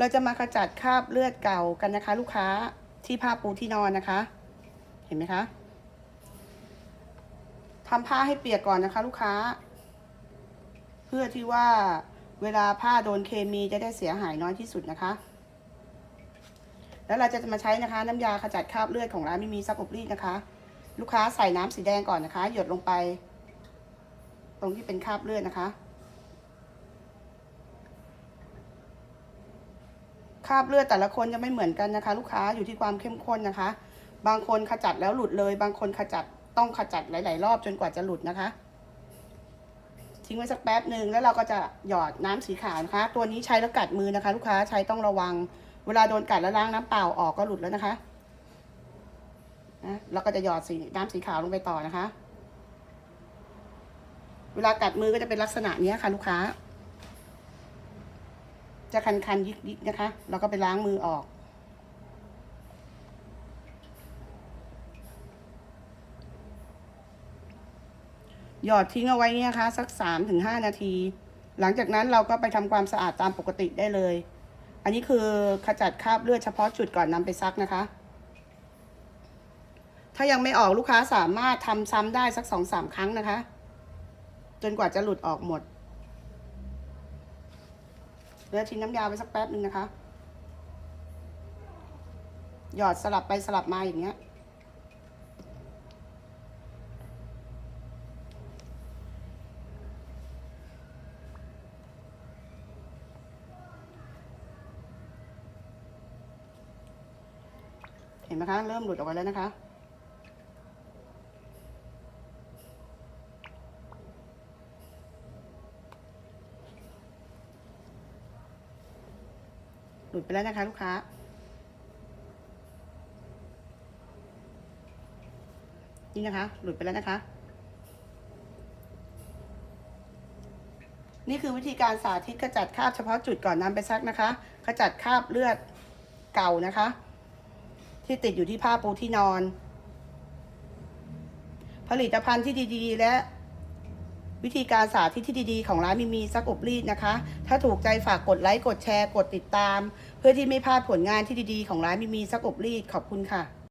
เราจะมาขจัดคราบเลือดเก่ากันนะคะ ลูกค้าที่ผ้าปูที่นอนนะคะ เห็นไหมคะทำผ้าให้เปียกก่อนนะคะ ลูกค้า เพื่อที่ว่าเวลาผ้าโดนเคมีจะได้เสียหายน้อยที่สุดนะคะ แล้วเราจะมาใช้นะคะ น้ำยาขจัดคราบเลือดของร้านไม่มีซักอบรีดนะคะ ลูกค้าใส่น้ำสีแดงก่อนนะคะ หยดลงไป ตรงที่เป็นคราบเลือดนะคะ ราบเลือดแต่ละคนจะไม่เหมือนกันนะคะ ลูกค้าอยู่ที่ความเข้มข้นนะคะ บางคนขจัดแล้วหลุดเลย บางคนขจัดต้องขจัดหลาย ๆ รอบจนกว่าจะหลุดนะคะ ทิ้งไว้สักแป๊บหนึ่งแล้วเราก็จะหยอดน้ำสีขาวนะคะ ตัวนี้ใช้แล้วกัดมือนะคะ ลูกค้าใช้ต้องระวัง เวลาโดนกัดแล้วล้างน้ำเปล่าออกก็หลุดแล้วนะคะนะเราก็จะหยอดสีน้ำสีขาวลงไปต่อนะคะ เวลากัดมือก็จะเป็นลักษณะนี้ค่ะ ลูกค้า จะคันๆยิกๆนะคะ เราก็ไปล้างมือออกหยอดทิ้งเอาไว้เนี่ยคะสักสามถึงห้านาที หลังจากนั้นเราก็ไปทำความสะอาดตามปกติได้เลย อันนี้คือขจัดคราบเลือดเฉพาะจุดก่อนนำไปซักนะคะ ถ้ายังไม่ออกลูกค้าสามารถทำซ้ำได้สักสองสามครั้งนะคะ จนกว่าจะหลุดออกหมด เหลือทิ้งน้ำยาไว้สักแป๊บหนึ่งนะคะ หยอดสลับไปสลับมาอย่างเงี้ย เห็นไหมคะ เริ่มหลุดออกมาแล้วนะคะ หลุดไปแล้วนะคะลูกค้า นี่นะคะ หลุดไปแล้วนะคะ นี่คือวิธีการสาธิตขจัดคราบเฉพาะจุดก่อนนำไปซักนะคะขจัดคราบเลือดเก่านะคะ ที่ติดอยู่ที่ผ้าปูที่นอน ผลิตภัณฑ์ที่ดีๆ และ วิธีการสาธิตที่ดีๆ ของร้านมีมีซักอบรีดนะคะ ถ้าถูกใจฝากกดไลค์ กดแชร์ กดติดตาม เพื่อที่ไม่พลาดผลงานที่ดีๆ ของร้านมีมีซักอบรีด ขอบคุณค่ะ